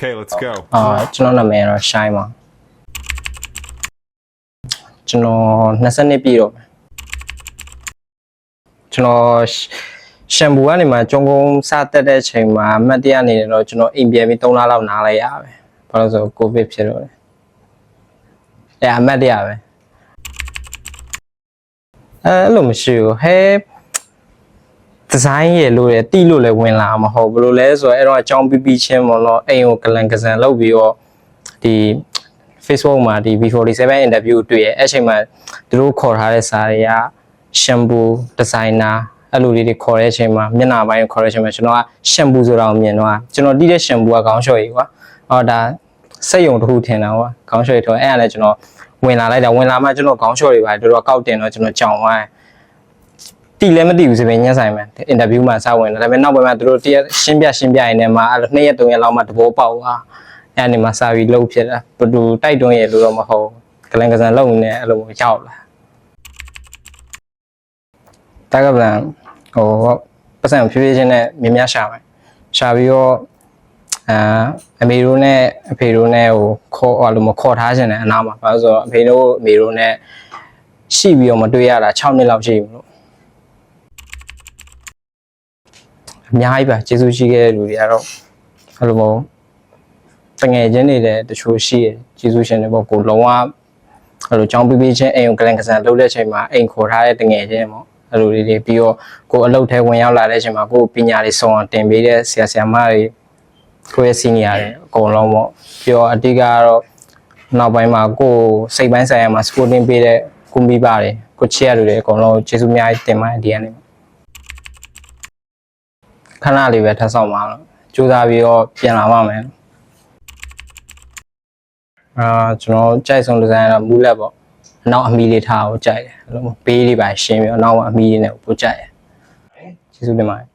Okay, let's go. အာကျွန်တော်နာမည်ကတော့ Shine ပါကျွန်တော်20နှစ်ပြည့်တော့မယ်ကျွန်တော်ရှမ်ပူကနေမှကျုံကုန်းစတက်တဲ့အချိန်မှာအမှတ်တရအနေနဲ့တော့ကျွန်တော်အိမ်ပြန်ပြီး3လလောက်နားလိုက်ရပဲဘာလို့လဲဆိုတော့ကိုဗစ်ဖြစ်တော့တယ်အဲအမှတ်တရပဲအဲအဲ့လိုမရှိဘူးဟဲ ဒီဇိုင်းရလို့ရတိလို့လည်းဝင်လာမှာမဟုတ်ဘူးဘယ်လိုလဲဆိုတော့အဲ့တော့အကြောင်းပြီးပြီးချင်းပေါ့နော်အိမ်ကိုကလန်ကစန်လုပ်ပြီးတော့ဒီ Facebook မှာဒီ V47 interview တွေ့ရအဲ့အချိန်မှာသူတို့ခေါ်ထားတဲ့စာတွေက shampoo designer အဲ့လိုလေးတွေခေါ်တဲ့အချိန်မှာမျက်နှာပိုင်းကိုခေါ်တဲ့အချိန်မှာကျွန်တော်က shampoo ဆိုတာကိုမြင်တော့ကျွန်တော်တီးတဲ့ shampoo ကခေါင်းလျှော်ကြီးကွာအော်ဒါစက်ယုံတစ်ခုထင်တာကွာခေါင်းလျှော်ကြီးတော့အဲ့ဒါလည်းကျွန်တော်ဝင်လာလိုက်တာဝင်လာမှကျွန်တော်ခေါင်းလျှော်တွေပါတော်တော်ကောက်တင်တော့ကျွန်တော်ကြောင်သွားတယ် တီလည်းမတီဘူးဆိုရင်ညက်ဆိုင်မယ်အင်တာဗျူးမှာစဝင်တယ်ဒါပေမဲ့နောက်ပိုင်းမှာသူတို့တရက်ရှင်းပြရှင်းပြရင်လည်းမှာအဲ့လို2ရက်3ရက်လောက်မှတဘောပေါက်သွားအဲ့အနေမှာစာပြီးလှုပ်ဖြစ်တာဘသူတိုက်တွန်းရလို့တော့မဟုတ်ကလန်ကစန်လှုပ်နေအဲ့လိုရောက်လာတက်ကပလန်ဟိုပတ်စံဖြည်းဖြည်းချင်းနဲ့မြင်များရှာမယ်ရှာပြီးတော့အာအမေတို့နဲ့အဖေတို့နဲ့ဟိုခေါ်ဟိုလိုမခေါ်ထားခြင်းနဲ့အနားမှာဘာလို့ဆိုတော့အဖေတို့အမေတို့နဲ့ရှိပြီးတော့မတွေ့ရတာ6နှစ်လောက်ရှိပြီလို့ အများကြီးပါကျေးဇူးရှိခဲ့တဲ့လူတွေကတော့အဲ့လိုမျိုးတငယ်ချင်းတွေလည်းတချို့ရှိရကျေးဇူးရှင်တွေပေါ့ကိုလုံးဝအဲ့လိုကြောင်းပြပြချင်းအိမ်ကိုကလန်ကဆန်လှုပ်တဲ့အချိန်မှာအိမ်ခေါ်ထားတဲ့တငယ်ချင်းပေါ့အဲ့လိုလေးတွေပြီးတော့ကိုအလုပ်ထဲဝင်ရောက်လာတဲ့အချိန်မှာကိုပညာတွေစုံအောင်တင်ပေးတဲ့ဆရာဆရာမတွေကိုရဲ့စီနီယာတွေအကုန်လုံးပေါ့ပြီးတော့အတိတ်ကတော့နောက်ပိုင်းမှာကိုစိတ်ပိုင်းဆိုင်ရာမှာ supporting ပေးတဲ့ကိုမိပါတယ်ကိုချစ်ရလူတွေအကုန်လုံးကျေးဇူးအများကြီးတင်ပါတယ်ဒီကနေ့ ခဏလေးပဲထပ်ဆောင်ပါတော့ကြိုးစားပြီးတော့ပြန်လာပါမယ်အာကျွန်တော်ကြိုက်ဆုံးဒီဇိုင်းကတော့မူလက်ပေါ့အနောက်အမီလေးထားကိုကြိုက်တယ်အဲ့လိုဘေးလေးပါရှင်းပြီးတော့အနောက်ကအမီလေးနဲ့ပို့ကြိုက်တယ်ကျေးဇူးတင်ပါတယ်